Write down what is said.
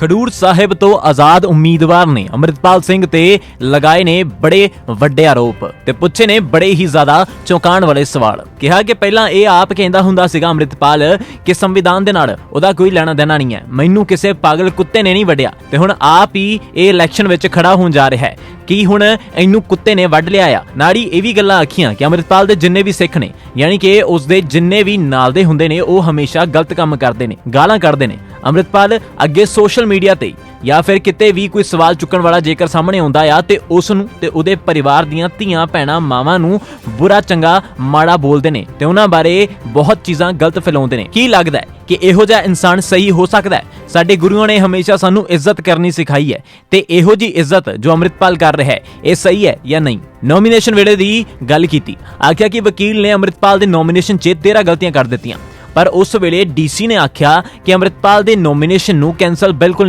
ਖਡੂਰ ਸਾਹਿਬ ਤੋਂ ਆਜ਼ਾਦ ਉਮੀਦਵਾਰ ਨੇ ਅੰਮ੍ਰਿਤਪਾਲ ਸਿੰਘ ਤੇ ਲਗਾਏ ਨੇ ਬੜੇ ਵੱਡੇ ਆਰੋਪ ਤੇ ਪੁੱਛੇ ਨੇ ਬੜੇ ਹੀ ਜ਼ਿਆਦਾ ਚੌਂਕਾਣ ਵਾਲੇ ਸਵਾਲ। ਕਿਹਾ ਕਿ ਪਹਿਲਾਂ ਇਹ ਆਪ ਕਹਿੰਦਾ ਹੁੰਦਾ ਸੀਗਾ ਅੰਮ੍ਰਿਤਪਾਲ ਕਿ ਸੰਵਿਧਾਨ ਦੇ ਨਾਲ ਉਹਦਾ ਕੋਈ ਲੈਣਾ ਦੇਣਾ ਨਹੀਂ ਹੈ। ਮੈਨੂੰ ਕਿਸੇ ਪਾਗਲ ਕੁੱਤੇ ਨੇ ਨਹੀਂ ਵੱਡਿਆ ਤੇ ਹੁਣ ਆਪ ਹੀ ਇਹ ਇਲੈਕਸ਼ਨ ਵਿੱਚ ਖੜਾ ਹੋਣ ਜਾ ਰਿਹਾ ਹੈ। ਕੀ ਹੁਣ ਇਹਨੂੰ ਕੁੱਤੇ ਨੇ ਵੱਢ ਲਿਆ ਆ? ਨਾੜੀ, ਇਹ ਵੀ ਗੱਲਾਂ ਆਖੀਆਂ ਕਿ ਅੰਮ੍ਰਿਤਪਾਲ ਦੇ ਜਿੰਨੇ ਵੀ ਸਿੱਖ ਨੇ, ਯਾਨੀ ਕਿ ਉਸ ਦੇ ਜਿੰਨੇ ਵੀ ਨਾਲ ਦੇ ਹੁੰਦੇ ਨੇ, ਉਹ ਹਮੇਸ਼ਾ ਗਲਤ ਕੰਮ ਕਰਦੇ ਨੇ, ਗਾਲਾਂ ਕੱਢਦੇ ਨੇ। ਅੰਮ੍ਰਿਤਪਾਲ ਅੱਗੇ ਸੋਸ਼ਲ ਮੀਡੀਆ ਤੇ ਜਾਂ ਫਿਰ ਕਿਤੇ ਵੀ ਕੋਈ ਸਵਾਲ ਚੁੱਕਣ ਵਾਲਾ ਜੇਕਰ ਸਾਹਮਣੇ ਆਉਂਦਾ ਆ, ਤੇ ਉਸ ਨੂੰ ਤੇ ਉਹਦੇ ਪਰਿਵਾਰ ਦੀਆਂ ਧੀਆਂ, ਭੈਣਾਂ, ਮਾਵਾਂ ਨੂੰ ਬੁਰਾ, ਚੰਗਾ, ਮਾੜਾ ਬੋਲਦੇ ਨੇ ਤੇ ਉਹਨਾਂ ਬਾਰੇ ਬਹੁਤ ਚੀਜ਼ਾਂ ਗਲਤ ਫੈਲਾਉਂਦੇ ਨੇ। ਕੀ ਲੱਗਦਾ ਕਿ ਇਹੋ ਜਿਹਾ ਇਨਸਾਨ ਸਹੀ ਹੋ ਸਕਦਾ ਹੈ? ਸਾਡੇ ਗੁਰੂਆਂ ਨੇ ਹਮੇਸ਼ਾ ਸਾਨੂੰ ਇੱਜ਼ਤ ਕਰਨੀ ਸਿਖਾਈ ਹੈ ਤੇ ਇਹੋ ਜੀ ਇੱਜ਼ਤ ਜੋ ਅੰਮ੍ਰਿਤਪਾਲ ਕਰ ਰਿਹਾ ਹੈ, ਇਹ ਸਹੀ ਹੈ ਜਾਂ ਨਹੀਂ? ਨੋਮੀਨੇਸ਼ਨ ਵੇਲੇ ਦੀ ਗੱਲ ਕੀਤੀ। ਆਖਿਆ ਕਿ ਵਕੀਲ ਨੇ ਅੰਮ੍ਰਿਤਪਾਲ ਦੇ ਨੋਮੀਨੇਸ਼ਨ 'ਚ 13 ਗਲਤੀਆਂ ਕਰ ਦਿੱਤੀਆਂ। ਪਰ ਉਸ ਵੇਲੇ ਡੀਸੀ ਨੇ ਆਖਿਆ ਕਿ ਅੰਮ੍ਰਿਤਪਾਲ ਦੇ ਨੋਮੀਨੇਸ਼ਨ ਨੂੰ ਕੈਨਸਲ ਬਿਲਕੁਲ